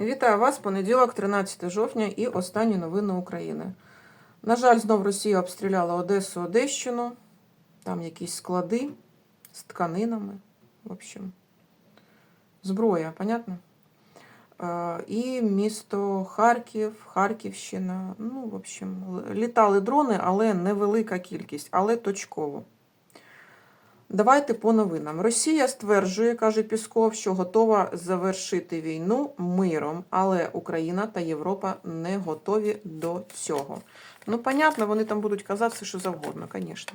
Вітаю вас, понеділок, 13 жовтня і останні новини України. На жаль, знов Росія обстріляла Одесу, Одещину. Там якісь склади з тканинами. В общем, зброя, понятно? І місто Харків, Харківщина. Ну, в общем, літали дрони, але невелика кількість, але точково. Давайте по новинам. Росія стверджує, каже Пісков, що готова завершити війну миром, але Україна та Європа не готові до цього. Ну, понятно, вони там будуть казати все, що завгодно, звісно.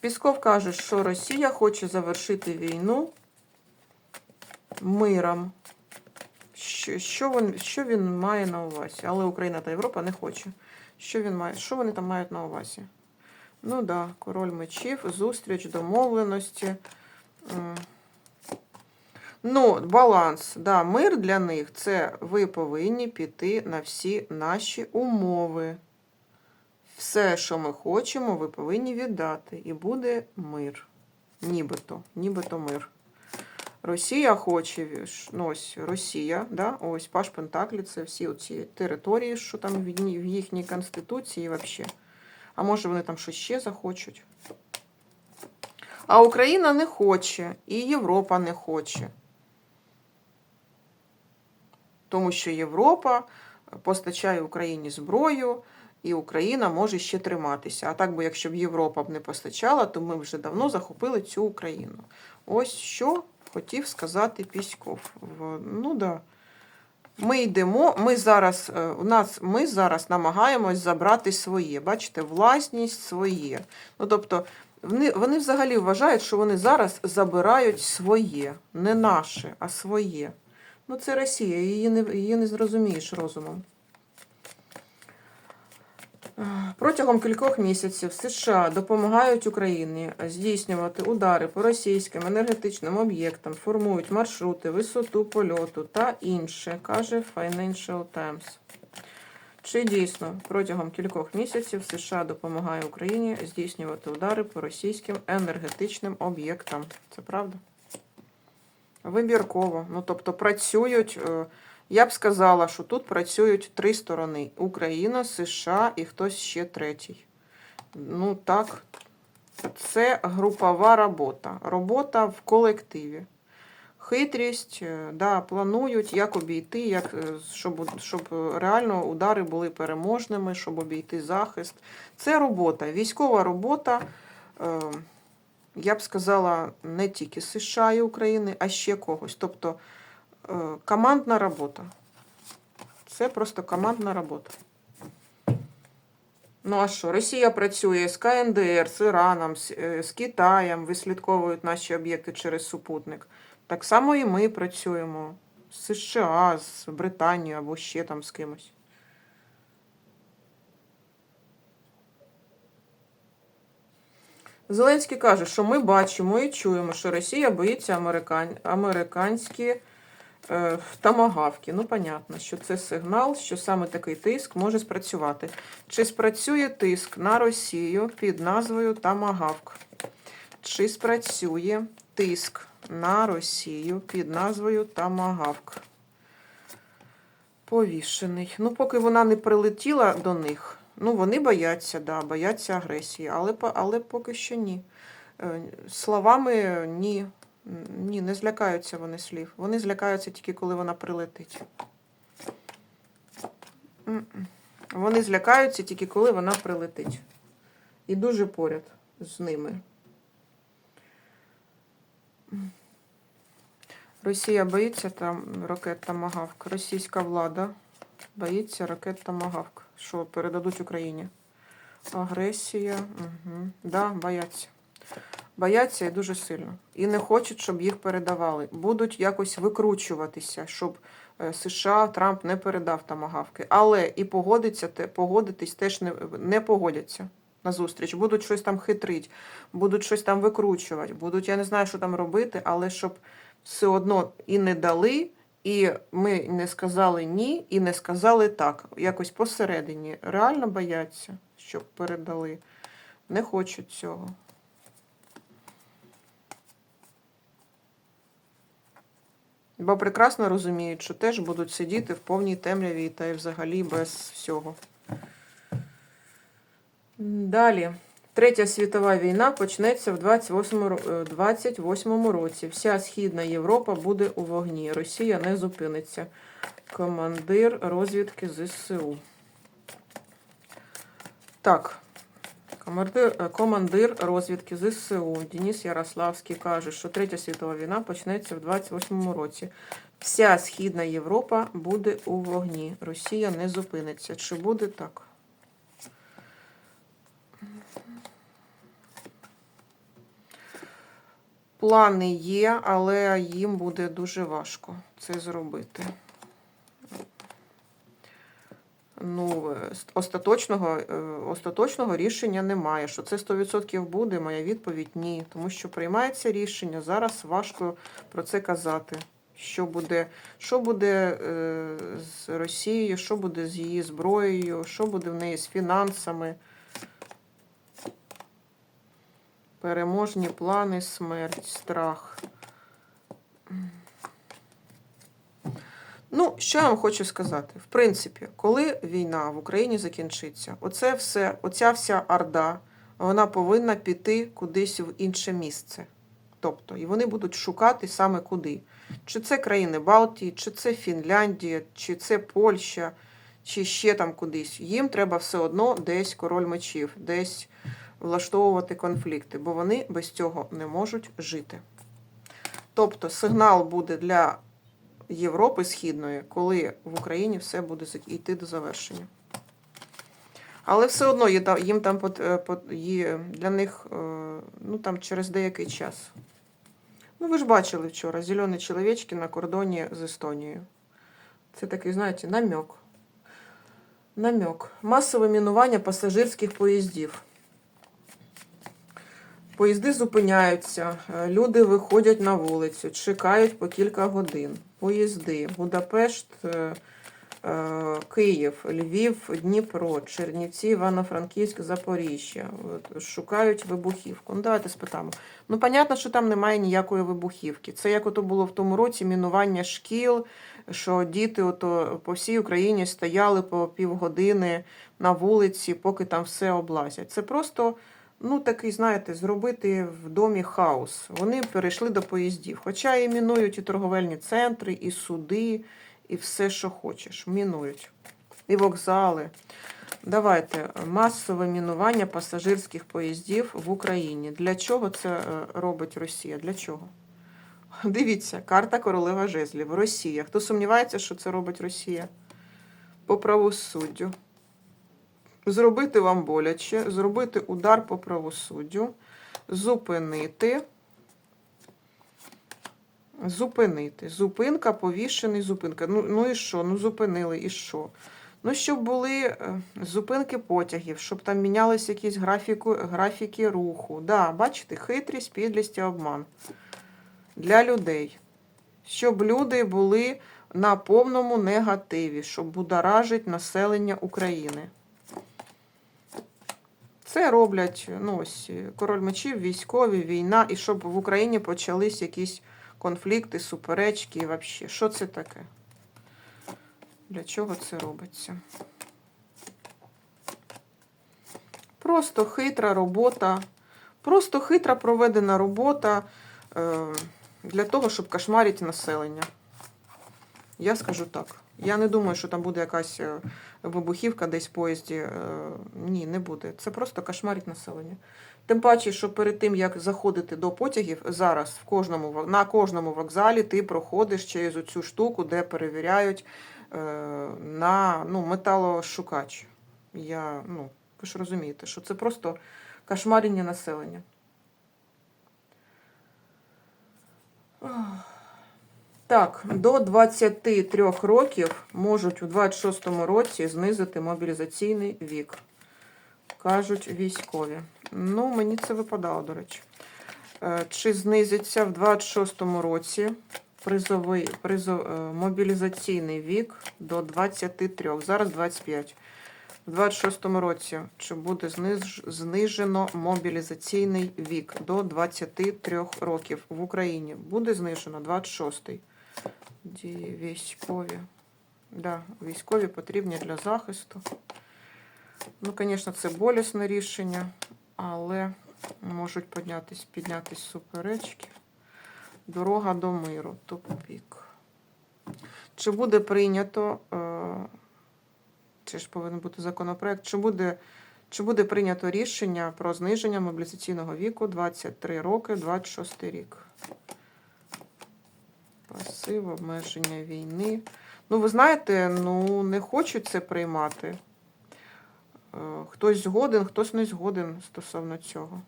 Пісков каже, що Росія хоче завершити війну миром. Що, він, що він має на увазі? Але Україна та Європа не хоче. Що він має? Що вони там мають на увазі? Ну так, да, король мечів, зустріч, домовленості. Ну, баланс. Да, мир для них це ви повинні піти на всі наші умови. Все, що ми хочемо, ви повинні віддати. І буде мир. Нібито, нібито мир. Росія хоче, ну ось Росія, да, ось Паш Пентаклі, це всі ці території, що там в їхній- конституції взагалі. А може вони там щось ще захочуть. А Україна не хоче, і Європа не хоче. Тому що Європа постачає Україні зброю, і Україна може ще триматися. А так би, якщо б Європа б не постачала, то ми вже давно захопили цю Україну. Ось що хотів сказати Піськов. Ну да. Ми йдемо, ми зараз, е, у нас, ми зараз намагаємось забрати своє. Бачите, власність своє. Ну, тобто, вони, вони взагалі вважають, що вони зараз забирають своє, не наше, а своє. Ну, це Росія, її не, її не зрозумієш розумом. Е, Протягом кількох місяців США допомагають Україні здійснювати удари по російським енергетичним об'єктам, формують маршрути, висоту польоту та інше, каже Financial Times. Чи дійсно протягом кількох місяців США допомагає Україні здійснювати удари по російським енергетичним об'єктам? Це правда? Вибірково. Ну, тобто працюють. Я б сказала, що тут працюють три сторони: Україна, США і хтось ще третій. Ну так, це групова робота. Робота в колективі. Хитрість, е, да, планують, як обійти, як, е, щоб, щоб реально удари були переможними, щоб обійти захист. Це робота, військова робота. Е, я б сказала, не тільки США і України, а ще когось. Тобто командна робота. Це просто командна робота. Ну а що? Росія працює з КНДР, з Іраном, з, е, з Китаєм, вислідковують наші об'єкти через супутник. Так само і ми працюємо з США, з Британією або ще там з кимось. Зеленський каже, що ми бачимо і чуємо, що Росія боїться американ... американські е, тамагавки. Ну, понятно, що це сигнал, що саме такий тиск може спрацювати. Чи спрацює тиск на Росію під назвою Тамагавк? Чи спрацює тиск на Росію під назвою Тамагавк? Повішений. Ну, поки вона не прилетіла до них. Ну, вони бояться, да, бояться агресії, але, але поки що ні. Е, Словами ні. Ні, не злякаються вони слів. Вони злякаються тільки, коли вона прилетить. Вони злякаються тільки, коли вона прилетить. І дуже поряд з ними. Росія боїться там ракет Тамагавк. Російська влада боїться ракет Тамагавк, що передадуть Україні. Агресія. Угу. Да, бояться. Бояться і дуже сильно. І не хочуть, щоб їх передавали. Будуть якось викручуватися, щоб е, США Трамп не передав тамагавки. Але і погодиться, погодитись теж не, не погодяться на зустріч. Будуть щось там хитрить, будуть щось там викручувати, будуть, я не знаю, що там робити, але щоб все одно і не дали, і ми не сказали ні, і не сказали так. Якось посередині. Реально бояться, щоб передали. Не хочуть цього. Бо прекрасно розуміють, що теж будуть сидіти в повній темряві та й взагалі без всього. Далі. Третя світова війна почнеться в 28, ро- е, 28 році. Вся Східна Європа буде у вогні. Росія не зупиниться. Командир розвідки ЗСУ. Так. Командир, е, командир розвідки ЗСУ Денис Ярославський каже, що Третя світова війна почнеться в 28 році. Вся Східна Європа буде у вогні. Росія не зупиниться. Чи буде так? Плани є, але їм буде дуже важко це зробити. Ну, е, остаточного, е, остаточного рішення немає. Що це 100% буде, моя відповідь ні. Тому що приймається рішення. Зараз важко про це казати. Що буде, що буде е, з Росією, що буде з її зброєю, що буде в неї з фінансами. Переможні плани, смерть, страх. Ну, що я вам хочу сказати? В принципі, коли війна в Україні закінчиться, оце все, оця вся орда, вона повинна піти кудись в інше місце. Тобто, і вони будуть шукати саме куди. Чи це країни Балтії, чи це Фінляндія, чи це Польща, чи ще там кудись. Їм треба все одно десь король мечів, десь влаштовувати конфлікти, бо вони без цього не можуть жити. Тобто сигнал буде для Європи Східної, коли в Україні все буде йти до завершення. Але все одно їм там е, є для них е, ну, там, через деякий час. Ну, ви ж бачили вчора зелені чоловічки на кордоні з Естонією. Це такий, знаєте, намек. Намек. Масове мінування пасажирських поїздів. Поїзди зупиняються, е, люди виходять на вулицю, чекають по кілька годин. Поїзди Будапешт, е, е, Київ, Львів, Дніпро, Чернівці, Івано-Франківськ, Запоріжжя. Шукають вибухівку. Ну, давайте спитаємо. Ну, понятно, що там немає ніякої вибухівки. Це як ото було в тому році мінування шкіл, що діти ото по всій Україні стояли по півгодини на вулиці, поки там все облазять. Це просто ну, такий, знаєте, зробити в домі хаос. Вони перейшли до поїздів. Хоча і мінують і торговельні центри, і суди, і все, що хочеш. Мінують. І вокзали. Давайте масове мінування пасажирських поїздів в Україні. Для чого це е, робить Росія? Для чого? Дивіться, карта королева жезлів. Росія. Хто сумнівається, що це робить Росія? По правосуддю зробити вам боляче, зробити удар по правосуддю, зупинити. Зупинити. Зупинка, повішений, зупинка. Ну, ну і що? Ну зупинили, і що? Ну, щоб були е, зупинки потягів, щоб там мінялися якісь графіку, графіки руху. Да, бачите, хитрість, підлість і обман для людей. Щоб люди були на повному негативі, щоб будоражить населення України. Це роблять ну, ось, король мечів, військові, війна, і щоб в Україні почались якісь конфлікти, суперечки і взагалі. Що це таке? Для чого це робиться? Просто хитра робота, просто хитра проведена робота е, для того, щоб кошмарити населення. Я скажу так. Я не думаю, що там буде якась е, вибухівка десь в поїзді. Е, Ні, не буде. Це просто кошмарить населення. Тим паче, що перед тим, як заходити до потягів, зараз в кожному, на кожному вокзалі ти проходиш через цю штуку, де перевіряють е, на ну, металошукач. Я, ну, ви ж розумієте, що це просто кошмарення населення. Так, до 23 років можуть у 26-му році знизити мобілізаційний вік. Кажуть військові. Ну, мені це випадало, до речі. Е, Чи знизиться в 26-му році призовий, призов, е, мобілізаційний вік до 23, зараз 25. В 26-му році чи буде знижено мобілізаційний вік до 23 років в Україні? Буде знижено 26-й. Військові. Да, військові потрібні для захисту. Ну, звісно, це болісне рішення, але можуть піднятись, піднятись суперечки. Дорога до миру. Тупік. Чи буде прийнято, е, чи ж повинен бути законопроект, чи буде, чи буде прийнято рішення про зниження мобілізаційного віку 23 роки, 26 рік? Пасив, обмеження війни. Ну, ви знаєте, ну не хочуть це приймати. Е, Хтось згоден, хтось не згоден стосовно цього.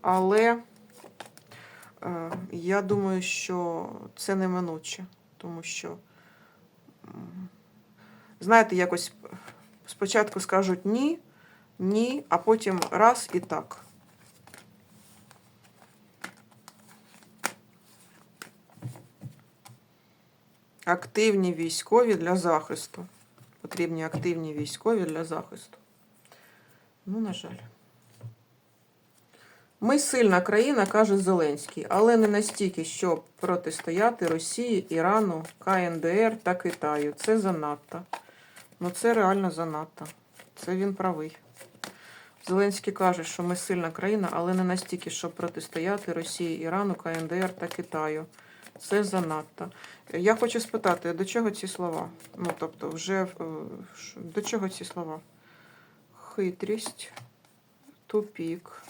Але е, я думаю, що це неминуче, тому що, знаєте, якось спочатку скажуть ні, ні, а потім раз і так. Активні військові для захисту. Потрібні активні військові для захисту. Ну, на жаль. Ми сильна країна, каже Зеленський, але не настільки, щоб протистояти Росії, Ірану, КНДР та Китаю. Це занадто. Ну, це реально занадто. Це він правий. Зеленський каже, що ми сильна країна, але не настільки, щоб протистояти Росії, Ірану, КНДР та Китаю. Це занадто. Я хочу спитати, до чого ці слова? Ну, тобто, вже е, до чого ці слова? Хитрість, тупік.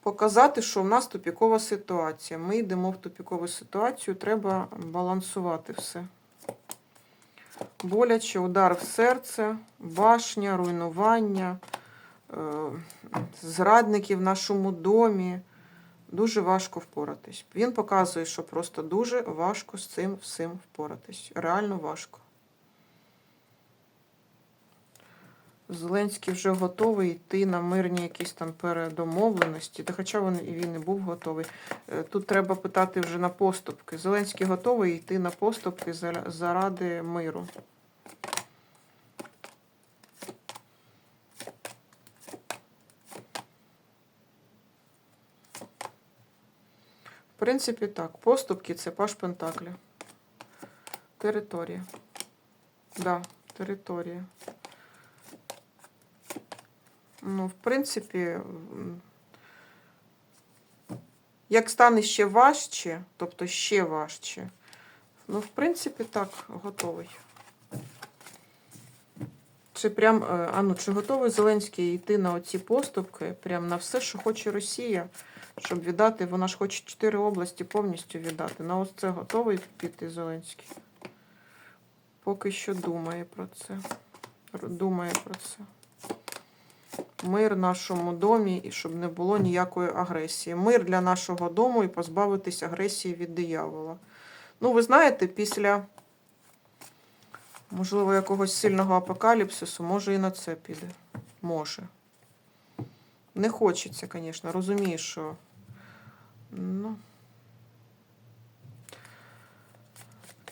Показати, що в нас тупікова ситуація. Ми йдемо в тупікову ситуацію, треба балансувати все. Боляче, удар в серце, башня, руйнування, е, зрадники в нашому домі. Дуже важко впоратись. Він показує, що просто дуже важко з цим всім впоратись. Реально важко. Зеленський вже готовий йти на мирні якісь там передомовленості, та хоча він і він і був готовий. Е, Тут треба питати вже на поступки. Зеленський готовий йти на поступки заради миру. В принципі, так. Поступки це паш Пентаклі. Територія. Да, територія. Ну, в принципі, як стане ще важче, тобто ще важче, ну, в принципі, так, готовий. Чи прям, е, а ну, чи готовий Зеленський йти на оці поступки, прям на все, що хоче Росія, щоб віддати, вона ж хоче чотири області повністю віддати. На ось це готовий піти Зеленський? Поки що думає про це. Думає про це. Мир в нашому домі, і щоб не було ніякої агресії. Мир для нашого дому і позбавитись агресії від диявола. Ну, ви знаєте, після, можливо, якогось сильного апокаліпсису, може і на це піде. Може. Не хочеться, звісно, розумію, що. Ну.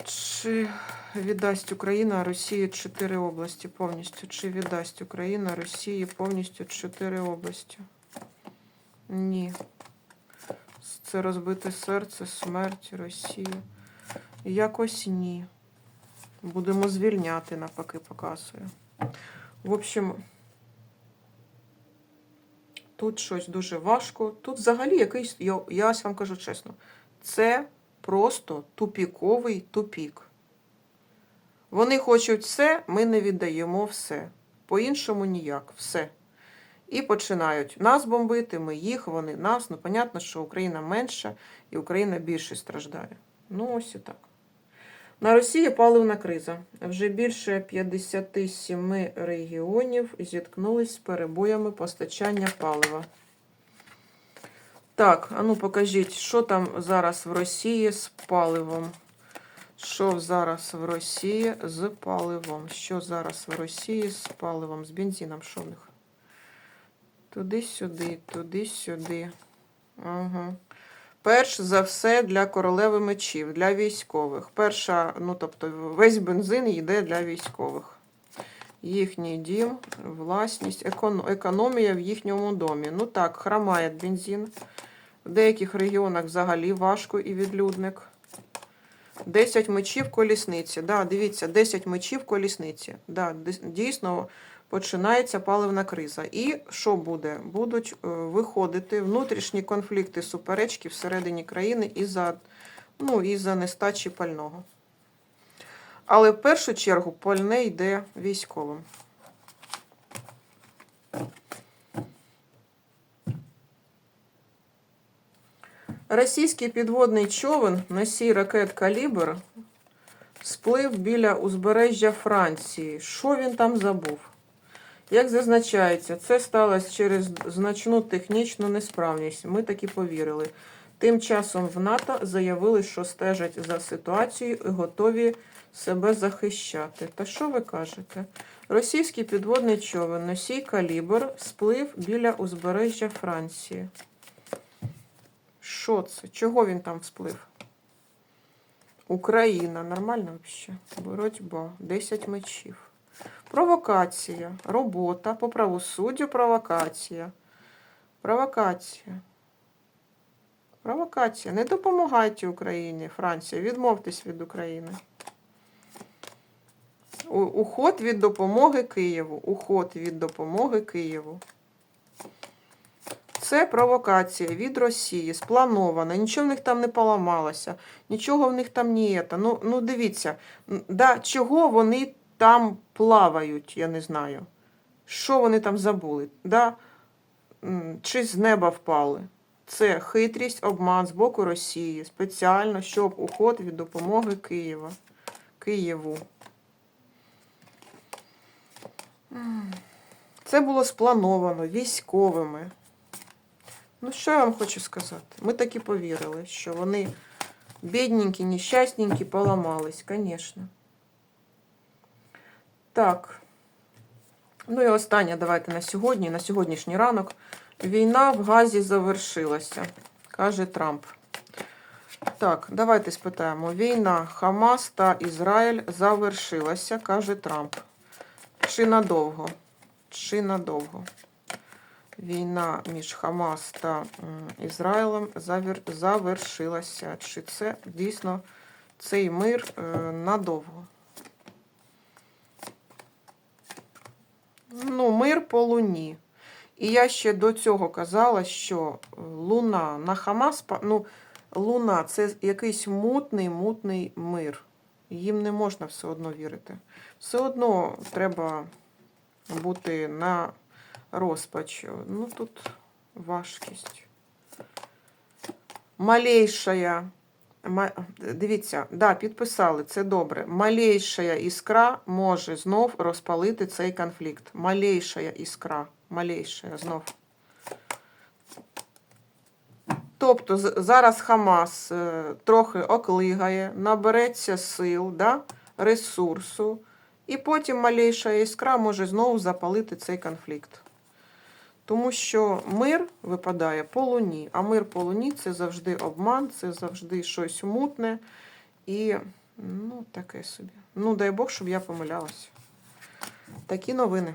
Чи віддасть Україна Росії чотири області повністю? Чи віддасть Україна Росії повністю чотири області? Ні. Це розбите серце, смерть Росії. Якось ні. Будемо звільняти, навпаки, показує. В общем, тут щось дуже важко. Тут взагалі якийсь, я, я ось вам кажу чесно, це просто тупіковий тупік. Вони хочуть все, ми не віддаємо все. По-іншому ніяк, все. І починають нас бомбити, ми їх, вони нас. Ну, понятно, що Україна менша і Україна більше страждає. Ну, ось і так. На Росії паливна криза. Вже більше 57 регіонів зіткнулись з перебоями постачання палива. Так, а ну покажіть, що там зараз в Росії з паливом. Що зараз в Росії з паливом? Що зараз в Росії з паливом, з бензином, що в них? Туди-сюди, туди-сюди. Ага. Перш за все для королеви мечів, для військових. Перша, ну тобто, весь бензин йде для військових. Їхній дім, власність, економія в їхньому домі. Ну так, хромає бензин. В деяких регіонах взагалі важко і відлюдник. 10 мечів колісниці. Да, дивіться, 10 мечів колісниці. Да, дійсно починається паливна криза. І що буде? Будуть е, виходити внутрішні конфлікти, суперечки всередині країни із-за ну, із-за нестачі пального. Але в першу чергу пальне йде військовим. Російський підводний човен носій ракет Калібр сплив біля узбережжя Франції. Що він там забув? Як зазначається, це сталося через значну технічну несправність. Ми таки повірили. Тим часом в НАТО заявили, що стежать за ситуацією і готові себе захищати. Та що ви кажете? Російський підводний човен носій калібр сплив біля узбережжя Франції. Що це? Чого він там всплив? Україна. Нормально взагалі? Боротьба. 10 мечів. Провокація. Робота по правосуддю. Провокація. Провокація. Провокація. Не допомагайте Україні, Франція. Відмовтесь від України. Уход від допомоги Києву. Уход від допомоги Києву. Це провокація від Росії, спланована, нічого в них там не поламалося, нічого в них там не є. Ну, ну дивіться, да, чого вони там плавають, я не знаю. Що вони там забули? Да? Чи з неба впали? Це хитрість, обман з боку Росії, спеціально, щоб уход від допомоги Києва. Києву. Це було сплановано військовими. Ну, що я вам хочу сказати? Ми так і повірили, що вони бідненькі, нещасненькі, поламались, звісно. Так. Ну і останнє, давайте на сьогодні, на сьогоднішній ранок. Війна в Газі завершилася, каже Трамп. Так, давайте спитаємо. Війна Хамас та Ізраїль завершилася, каже Трамп. Чи надовго? Чи надовго? Війна між Хамас та Ізраїлем завер- завершилася. Чи це дійсно цей мир е, надовго? Ну, мир по луні. І я ще до цього казала, що е, луна на Хамас, ну, луна це якийсь мутний, мутний мир. Їм не можна все одно вірити. Все одно треба бути на розпач. Ну, тут важкість. Малейшая. Дивіться, да, підписали, це добре. Малейшая іскра може знов розпалити цей конфлікт. Малейшая іскра. Малейшая знов. Тобто зараз Хамас е, трохи оклигає, набереться сил, да, ресурсу, і потім малейша іскра може знову запалити цей конфлікт. Тому що мир випадає по луні, а мир по луні це завжди обман, це завжди щось мутне і ну, таке собі. Ну, дай Бог, щоб я помилялася. Такі новини.